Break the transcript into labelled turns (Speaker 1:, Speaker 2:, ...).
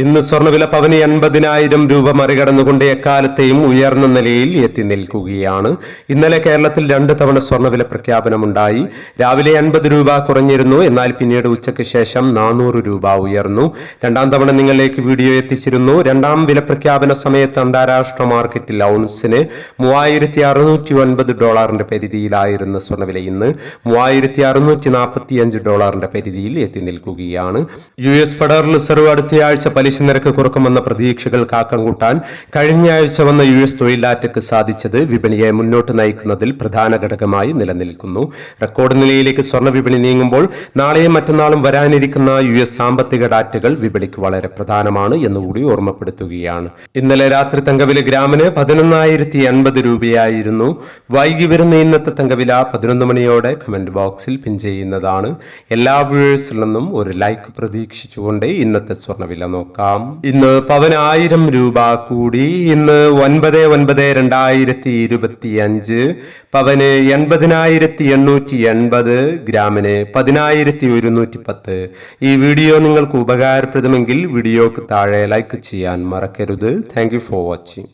Speaker 1: ഇന്ന് സ്വർണവില പവന് എൺപതിനായിരം രൂപ മറികടന്നുകൊണ്ട് എക്കാലത്തെയും ഉയർന്ന നിലയിൽ എത്തി നിൽക്കുകയാണ്. ഇന്നലെ കേരളത്തിൽ രണ്ട് തവണ സ്വർണവില പ്രഖ്യാപനമുണ്ടായി. രാവിലെ എൺപത് രൂപ കുറഞ്ഞിരുന്നു. എന്നാൽ പിന്നീട് ഉച്ചയ്ക്ക് ശേഷം നാനൂറ് രൂപ ഉയർന്നു. രണ്ടാം തവണ നിങ്ങളിലേക്ക് വീഡിയോ എത്തിച്ചിരുന്നു. രണ്ടാം വില പ്രഖ്യാപന സമയത്ത് അന്താരാഷ്ട്ര മാർക്കറ്റിൽ ഔൺസിന് മൂവായിരത്തി അറുന്നൂറ്റി ഒൻപത് ഡോളറിന്റെ പരിധിയിലായിരുന്ന സ്വർണവില ഇന്ന് മൂവായിരത്തി അറുന്നൂറ്റി നാൽപ്പത്തി അഞ്ച് ഡോളറിന്റെ പരിധിയിൽ എത്തി നിൽക്കുകയാണ്. യു എസ് ഫെഡറൽ റിസർവ് അടുത്തയാഴ്ച പലിശ നിരക്ക് കുറക്കുമെന്ന പ്രതീക്ഷകൾ കാക്കം കൂട്ടാൻ കഴിഞ്ഞയാഴ്ച വന്ന യു എസ് തൊഴിലാറ്റക്ക് സാധിച്ചത് വിപണിയെ മുന്നോട്ട് നയിക്കുന്നതിൽ പ്രധാന ഘടകമായി നിലനിൽക്കുന്നു. റെക്കോർഡ് നിലയിലേക്ക് സ്വർണ വിപണി നീങ്ങുമ്പോൾ നാളെയും മറ്റന്നാളും വരാനിരിക്കുന്ന യു എസ് സാമ്പത്തിക ഡാറ്റകൾ വിപണിക്ക് വളരെ പ്രധാനമാണ് എന്നുകൂടി ഓർമ്മപ്പെടുത്തുകയാണ്. ഇന്നലെ രാത്രി തങ്കവില ഗ്രാമിന് പതിനൊന്നായിരത്തി എൺപത് രൂപയായിരുന്നു. വൈകി വരുന്ന ഇന്നത്തെ തങ്കവില പതിനൊന്ന് മണിയോടെ കമന്റ് ബോക്സിൽ പിൻ ചെയ്യുന്നതാണ്. എല്ലാ വ്യൂവേഴ്സിൽ നിന്നും ഒരു ലൈക്ക് പ്രതീക്ഷിച്ചുകൊണ്ട് ഇന്നത്തെ സ്വർണവില നോക്കാം. ഇന്ന് പതിനായിരം രൂപ കൂടി. ഇന്ന് ഒൻപത് ഒൻപത് രണ്ടായിരത്തി ഇരുപത്തി അഞ്ച് പവന് എൺപതിനായിരത്തി എണ്ണൂറ്റി എൺപത് ഗ്രാമിന് പതിനായിരത്തി ഒരുന്നൂറ്റി പത്ത് ഈ വീഡിയോ നിങ്ങൾക്ക് ഉപകാരപ്രദമെങ്കിൽ വീഡിയോക്ക് താഴെ ലൈക്ക് ചെയ്യാൻ മറക്കരുത്. Thank for watching